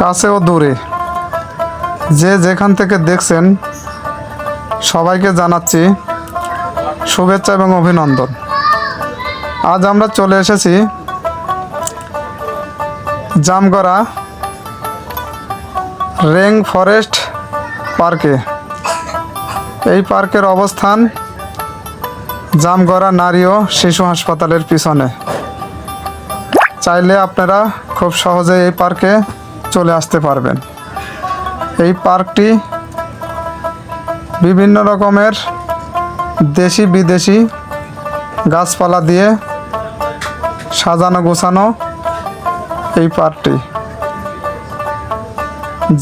কাছে ও দূরে। যে যেখান থেকে দেখছেন, সবাইকে জানাচ্ছি শুভেচ্ছা এবং অভিনন্দন। আজ আমরা চলে এসেছি জামগড়া রেং ফরেস্ট পার্কে। এই পার্কের অবস্থান জামগড়া নারী ও শিশু হাসপাতালের পিছনে। চাইলে আপনারা খুব সহজে এই পার্কে চলে আসতে পারবেন। এই পার্কটি বিভিন্ন রকমের দেশি বিদেশি গাছপালা দিয়ে সাজানো গোছানো এই পার্কটি।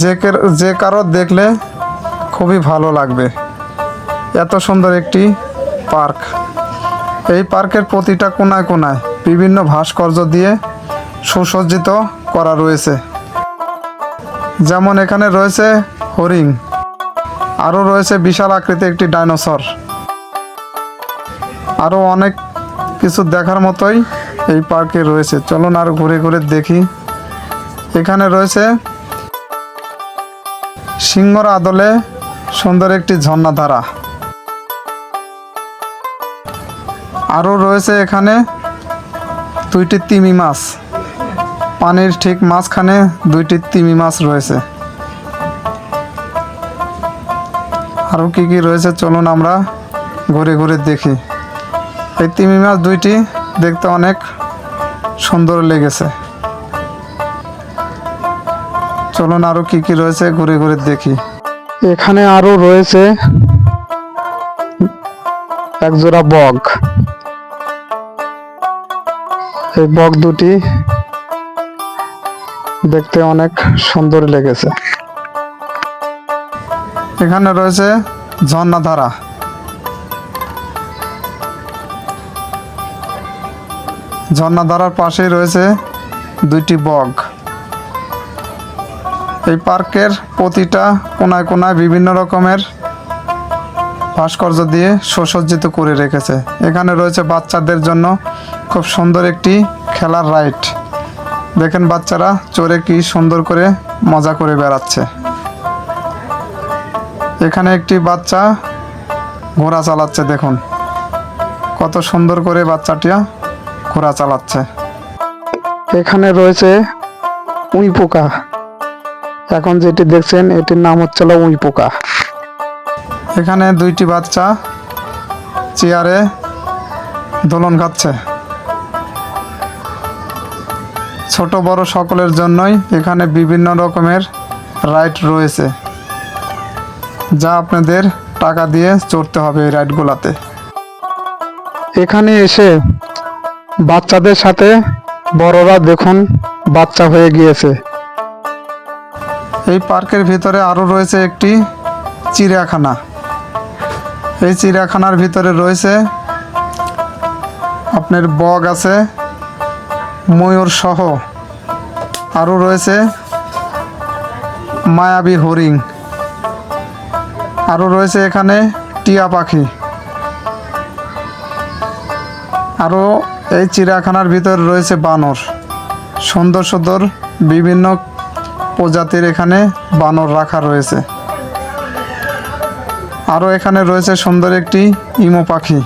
যে যে কারও দেখলে খুবই ভালো লাগবে। এত সুন্দর একটি পার্ক। এই পার্কের প্রতিটা কোনায় কোনায় বিভিন্ন ভাস্কর্য দিয়ে সুসজ্জিত করা রয়েছে। যেমন এখানে রয়েছে হরিং আরও রয়েছে বিশাল আকৃতি একটি ডাইনোসর। আরও অনেক কিছু দেখার মতোই এই পার্কে রয়েছে। চলুন আর ঘুরে ঘুরে দেখি। এখানে রয়েছে সিংহর আদলে সুন্দর একটি ঝর্ণাধারা। আরও রয়েছে এখানে দুইটি তিমি মাছ। পানির ঠিক মাঝখানে দুইটি তিমি মাছ রয়েছে। আরও কি কি রয়েছে চলুন আমরা ঘুরে ঘুরে দেখি। এই তিমি মাছ দুইটি দেখতে অনেক সুন্দর লেগেছে। চলুন আরও কি কি রয়েছে ঘুরে ঘুরে দেখি। এখানে আরও রয়েছে একজোড়া বক। এই বক দুটি দেখতে অনেক সুন্দর লেগেছে। এখানে রয়েছে ঝর্ণাধারা। ঝর্ণাধারার পাশেই রয়েছে দুইটি বগ। এই পার্কের প্রতিটা কোনায় কোনায় বিভিন্ন রকমের ভাস্কর্য দিয়ে সুসজ্জিত করে রেখেছে। এখানে রয়েছে বাচ্চাদের জন্য খুব সুন্দর একটি খেলার রাইড। দেখেন বাচ্চারা চড়ে কি সুন্দর করে মজা করে বেড়াচ্ছে। এখানে একটি বাচ্চা ঘোড়া চালাচ্ছে, দেখুন। কত সুন্দর করে বাচ্চাটিয়া ঘোড়া চালাচ্ছে। এখানে রয়েছে উই পোকা এখন যেটি দেখছেন, এটির নাম হচ্ছে উই পোকা এখানে দুইটি বাচ্চা চেয়ারে দোলন খাচ্ছে ছোট বড় সকলের জন্যই এখানে বিভিন্ন রকমের রাইড রয়েছে, যা আপনাদের টাকা দিয়ে চড়তে হবে এই রাইডগুলাতে। এখানে এসে বাচ্চাদের সাথে বড়রা দেখুন বাচ্চা হয়ে গিয়েছে। এই পার্কের ভিতরে আরও রয়েছে একটি চিড়িয়াখানা। এই চিড়িয়াখানার ভিতরে রয়েছে আপনার বগ আছে ময়ূর সহ আরও রয়েছে মায়াবী হরিণ। আরও রয়েছে এখানে টিয়া পাখি। আরও এই চিড়িয়াখানার ভিতর রয়েছে বানর। সুন্দর সুন্দর বিভিন্ন প্রজাতির এখানে বানর রাখা রয়েছে। আরও এখানে রয়েছে সুন্দর একটি ইমো পাখি।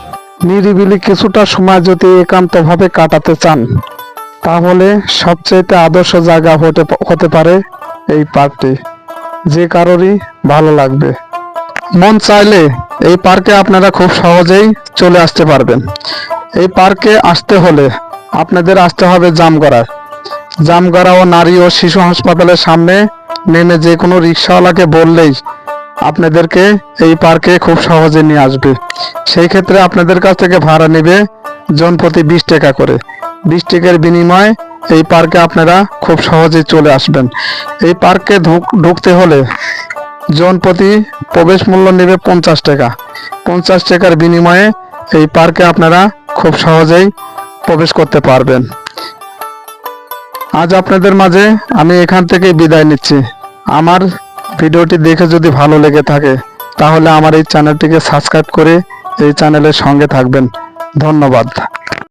নিরিবিলি কিছুটা সময় যদি একান্তভাবে কাটাতে চান তাহলে সবচেয়ে আদর্শ জায়গা হতে হতে পারে এই পার্কটি। যে কারোরই ভালো লাগবে। মন চাইলে এই পার্কে আপনারা খুব সহজেই চলে আসতে পারবেন। এই পার্কে আসতে হলে আপনাদের আসতে হবে জামগড়ায় জামগড়া। ও নারী ও শিশু হাসপাতালের সামনে নেমে যে কোনো রিক্সাওয়ালাকে বললেই আপনাদেরকে এই পার্কে খুব সহজে নিয়ে আসবে। সেই ক্ষেত্রে আপনাদের কাছ থেকে ভাড়া নেবে জন প্রতি বিশ টাকা করে। বিশ টাকার বিনিময়ে এই পার্কে আপনারা খুব সহজে চলে আসবেন। এই পার্কে ঢুক- ঢুকতে হলে জন প্রতি প্রবেশ মূল্য নেবে পঞ্চাশ টাকা। পঞ্চাশ টাকার বিনিময়ে এই পার্কে আপনারা খুব সহজেই প্রবেশ করতে পারবেন। আজ আপনাদের মাঝে আমি এখান থেকে বিদায় নিচ্ছি। আমার ভিডিওটি দেখে যদি ভালো লেগে থাকে, তাহলে আমার এই চ্যানেলটিকে সাবস্ক্রাইব করে এই চ্যানেলের সঙ্গে থাকবেন। ধন্যবাদ।